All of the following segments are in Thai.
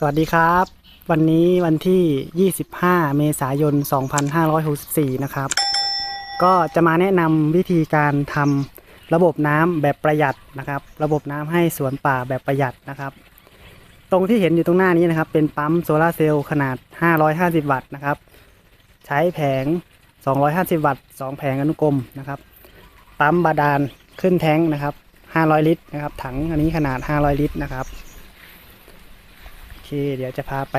สวัสดีครับ วันนี้วันที่ 25 เมษายน 2564 นะครับ ก็จะมาแนะนำวิธีการทำระบบน้ำแบบประหยัดนะครับ ระบบน้ำให้สวนป่าแบบประหยัดนะครับ ตรงที่เห็นอยู่ตรงหน้านี้นะครับ เป็นปั๊มโซลาเซลล์ขนาด 550 วัตต์นะครับ ใช้แผง 250 วัตต์ 2 แผงอนุกรมนะครับ ปั๊มบาดาลขึ้นแท้งนะครับ 500 ลิตรนะครับ ถังอันนี้ขนาด 500 ลิตรนะครับ เคเดี๋ยวจะพาไป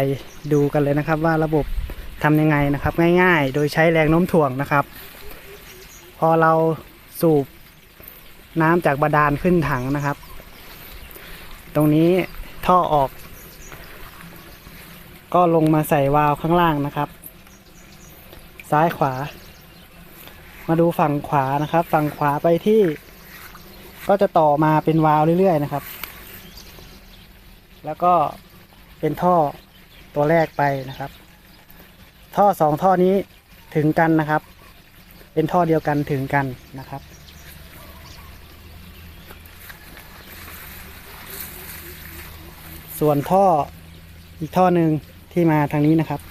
ดูกันเลยนะครับ ว่าระบบทำยังไงนะครับ ง่ายๆ โดยใช้แรงโน้มถ่วงนะครับ พอเราสูบน้ำจากบาดาลขึ้นถังนะครับ ตรงนี้ท่อออก ก็ลงมาใส่วาล์วข้างล่างนะครับ ซ้ายขวา มาดูฝั่งขวานะครับ ฝั่งขวาไปที่ ก็จะต่อมาเป็นวาล์วเรื่อยๆนะครับ แล้วก็ เป็นท่อตัวแรกไปนะครับ ท่อสองท่อนี้ถึงกันนะครับ เป็นท่อเดียวกันถึงกันนะครับ ส่วนท่ออีกท่อหนึ่งที่มาทางนี้นะครับ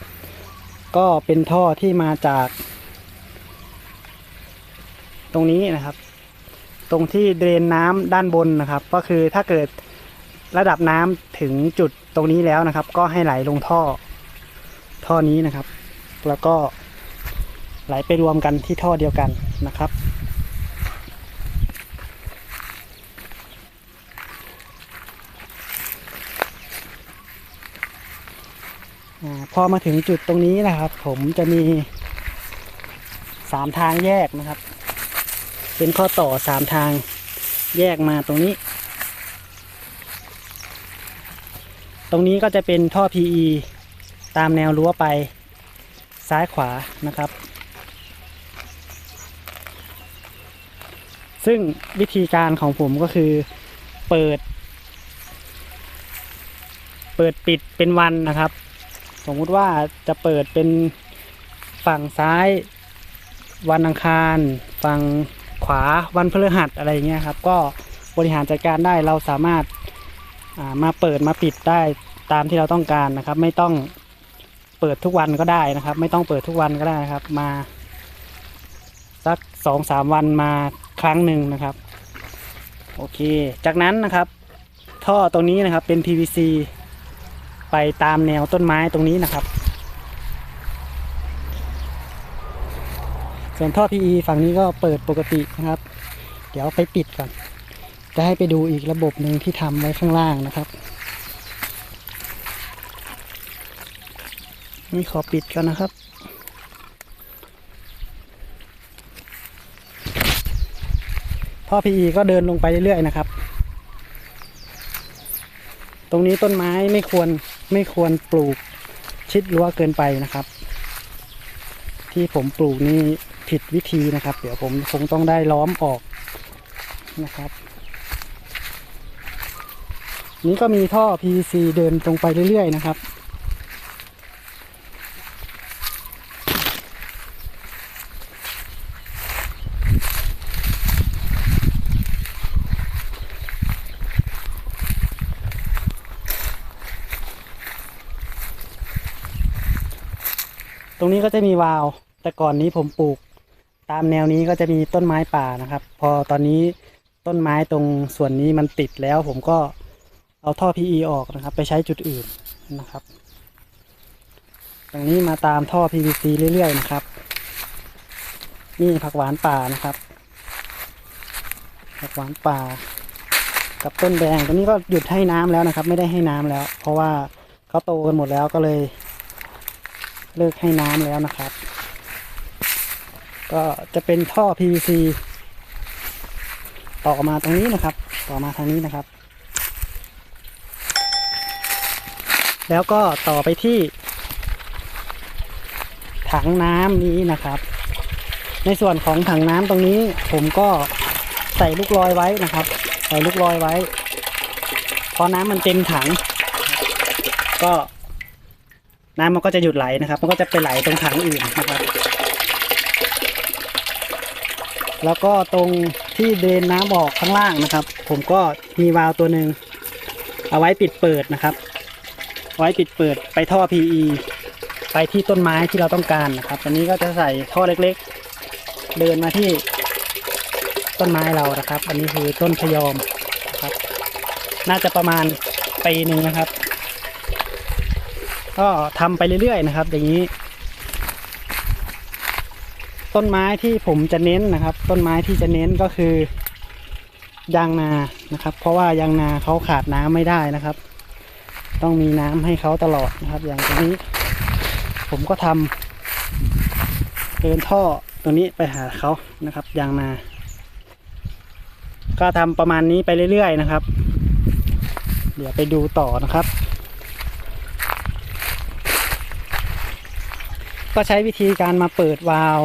ก็เป็นท่อที่มาจาก ตรงนี้นะครับ ตรงที่เดรนน้ำด้านบนนะครับ ก็คือถ้าเกิด ระดับน้ำถึงจุดตรงนี้แล้วนะครับ ก็ให้ไหลลงท่อท่อนี้นะครับ แล้วก็ไหลไปรวมกันที่ท่อเดียวกันนะครับอพอมาถึงจุดตรงนี้นะครับ ผมจะมีสามทางแยกนะครับ เป็นข้อต่อสามทางแยกมาตรงนี้ ตรงนี้ก็จะเป็นท่อ PE ตามแนวรั้วไปซ้ายขวานะครับ ซึ่งวิธีการของผมก็คือเปิด เปิดปิดเป็นวันนะครับ สมมติว่าจะเปิดเป็นฝั่งซ้ายวันอังคาร ฝั่งขวาวันพฤหัสอะไรเงี้ยครับ ก็บริหารจัดการได้เราสามารถ มาเปิดมาปิดได้ตามที่เราต้องการนะครับ ไม่ต้องเปิดทุกวันก็ได้นะครับ ไม่ต้องเปิดทุกวันก็ได้นะครับ มาสักสองสามวันมาครั้งหนึ่งนะครับ โอเค จากนั้นนะครับ ท่อตรงนี้นะครับเป็น PVC ไปตามแนวต้นไม้ตรงนี้นะครับ ส่วนท่อ PE ฝั่งนี้ก็เปิดปกตินะครับ เดี๋ยวไปปิดก่อน จะให้ไปดูอีกระบบหนึ่งที่ทำไว้ข้างล่างนะครับนี่ขอปิดก่อนนะครับ ท่อ PE ก็เดินลงไปเรื่อยๆนะครับ ตรงนี้ต้นไม้ไม่ควรไม่ควรปลูกชิดรั้วเกินไปนะครับ ที่ผมปลูกนี่ผิดวิธีนะครับ เดี๋ยวผมคงต้องได้ล้อมออกนะครับ นี้ก็มีท่อ PVC เดินตรงไปเรื่อยๆนะครับ ตรงนี้ก็จะมีวาล์วแต่ก่อนนี้ผมปลูกตามแนวนี้ก็จะมีต้นไม้ป่านะครับ พอตอนนี้ต้นไม้ตรงส่วนนี้มันติดแล้วผมก็ เอาท่อ PE ออกนะครับ ไปใช้จุดอื่นนะครับ ตรงนี้มาตามท่อ PVC เรื่อยๆนะครับ นี่ผักหวานป่านะครับ ผักหวานป่า กับต้นแดงตรงนี้ก็หยุดให้น้ำแล้วนะครับ ไม่ได้ให้น้ำแล้ว เพราะว่าเขาโตกันหมดแล้วก็เลย เลิกให้น้ำแล้วนะครับ ก็จะเป็นท่อ PVC ต่อมาตรงนี้นะครับ ต่อมาทางนี้นะครับ แล้วก็ต่อไปที่ ถังน้ำนี้นะครับ ในส่วนของถังน้ำตรงนี้ ผมก็ใส่ลูกลอยไว้นะครับ ใส่ลูกลอยไว้ พอน้ำมันเต็มถัง ก็น้ำมันก็จะหยุดไหลนะครับ มันก็จะไปไหลตรงถังอื่นนะครับ แล้วก็ตรงที่เดนน้ำออกข้างล่างนะครับ ผมก็มีวาล์วตัวหนึ่งเอาไว้ปิดเปิดนะครับ ไว้ปิดเปิดไปท่อ PE ไปที่ต้นไม้ที่เราต้องการนะครับอันนี้ก็จะใส่ท่อเล็กๆ เดินมาที่ต้นไม้เรานะครับ อันนี้คือต้นพยอมนะครับ น่าจะประมาณปีหนึ่งนะครับ ก็ทำไปเรื่อยๆนะครับ อย่างนี้ ต้นไม้ที่ผมจะเน้นนะครับ ต้นไม้ที่จะเน้นก็คือยางนานะครับ เพราะว่ายางนาเขาขาดน้ำไม่ได้นะครับ ต้องมีน้ำให้เขาตลอดนะครับ อย่างตรงนี้ ผมก็ทำเดินท่อตรงนี้ไปหาเขานะครับยางนา ก็ทำประมาณนี้ไปเรื่อยๆนะครับ เดี๋ยวไปดูต่อนะครับ ก็ใช้วิธีการมาเปิดวาล์ว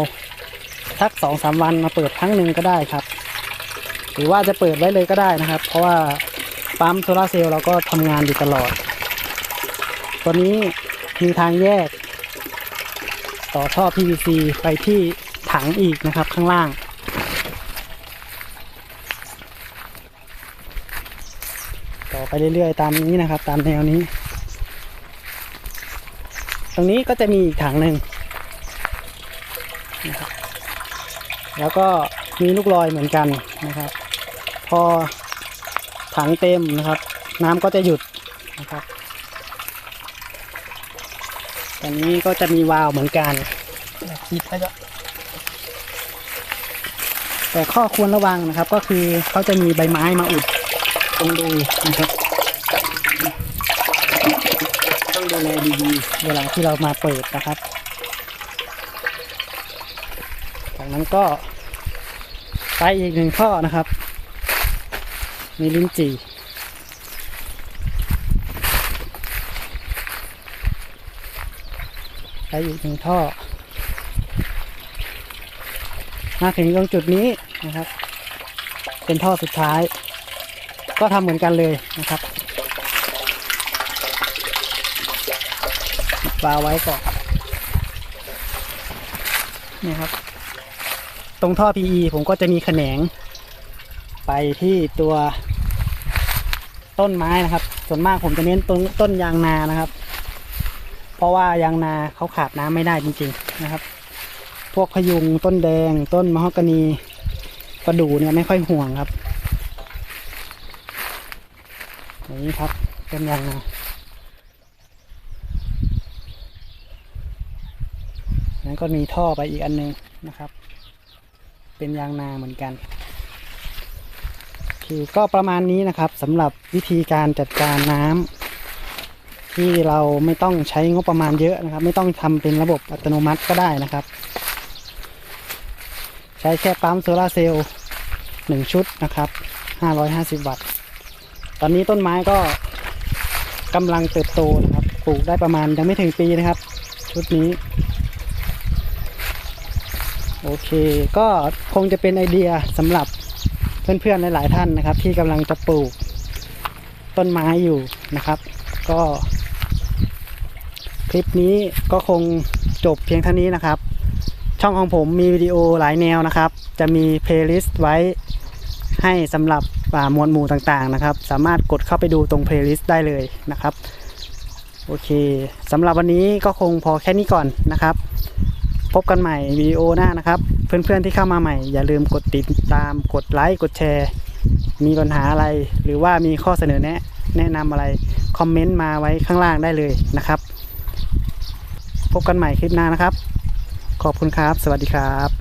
สักสองสามวันมาเปิดครั้งหนึ่งก็ได้ครับ หรือว่าจะเปิดไว้เลยก็ได้นะครับ เพราะว่าปั๊มโซลาเซลล์เราก็ทำงานอยู่ตลอด ตัวนี้มีทางแยก ต่อท่อ PVC ไปที่ถังอีกนะครับข้างล่าง ต่อไปเรื่อยๆ ตามนี้นะครับ ตามแนวนี้ ตรงนี้ก็จะมีอีกถังหนึ่งนะครับแล้วก็มีลูกลอยเหมือนกันนะครับ พอถังเต็มนะครับ น้ำก็จะหยุดนะครับ ตรงนี้ก็จะมีวาล์วเหมือนกันปิดไปแล้วแต่ข้อควรระวังนะครับ ก็คือเขาจะมีใบไม้มาอุดตรงรูนะครับต้องดูแลดีๆเวลาที่เรามาเปิดนะครับ จากนั้นก็ไปอีกหนึ่งข้อนะครับ มีลิ้นจี่ ไปอีกหนึ่งท่อ มาถึงตรงจุดนี้นะครับ เป็นท่อสุดท้าย ก็ทำเหมือนกันเลยนะครับวาไว้ก่อนนี่ครับ ตรงท่อ PE ผมก็จะมีแขนง ไปที่ตัวต้นไม้นะครับ ส่วนมากผมจะเน้นต้นต้นยางนานะครับ เพราะว่ายางนาเขาขาดน้ำไม่ได้จริง ๆนะครับ พวกพยุงต้นแดง ต้นมะฮอกกานีประดู่เนี่ยไม่ค่อยห่วงครับอย่างนี้ครับต้นยางนานั้นก็มีท่อไปอีกอันนึงนะครับ เป็นยางนาเหมือนกัน คือก็ประมาณนี้นะครับสำหรับวิธีการจัดการน้ำ ที่เราไม่ต้องใช้งบประมาณเยอะนะครับ ไม่ต้องทำเป็นระบบอัตโนมัติก็ได้นะครับ ใช้แค่ปั๊มโซลาเซลล์หนึ่งชุดนะครับ550วัตต์ ตอนนี้ต้นไม้ก็กำลังเติบโตนะครับ ปลูกได้ประมาณยังไม่ถึงปีนะครับ ชุดนี้ โอเค ก็คงจะเป็นไอเดียสำหรับเพื่อนๆหลายๆท่านนะครับ ที่กำลังจะปลูกต้นไม้อยู่นะครับ ก็ คลิปนี้ก็คงจบเพียงเท่านี้นะครับ ช่องของผมมีวิดีโอหลายแนวนะครับ จะมีเพลย์ลิสต์ไว้ให้สำหรับอ่าหมวดหมู่ต่างๆนะครับ สามารถกดเข้าไปดูตรงเพลย์ลิสต์ได้เลยนะครับโอเคสำหรับวันนี้ก็คงพอแค่นี้ก่อนนะครับ พบกันใหม่วิดีโอหน้านะครับ เพื่อนๆที่เข้ามาใหม่ อย่าลืมกดติดตามกดไลค์กดแชร์ มีปัญหาอะไร หรือว่ามีข้อเสนอแนะ แนะนำอะไร คอมเมนต์มาไว้ข้างล่างได้เลยนะครับ พบกันใหม่คลิปหน้านะครับ ขอบคุณครับ สวัสดีครับ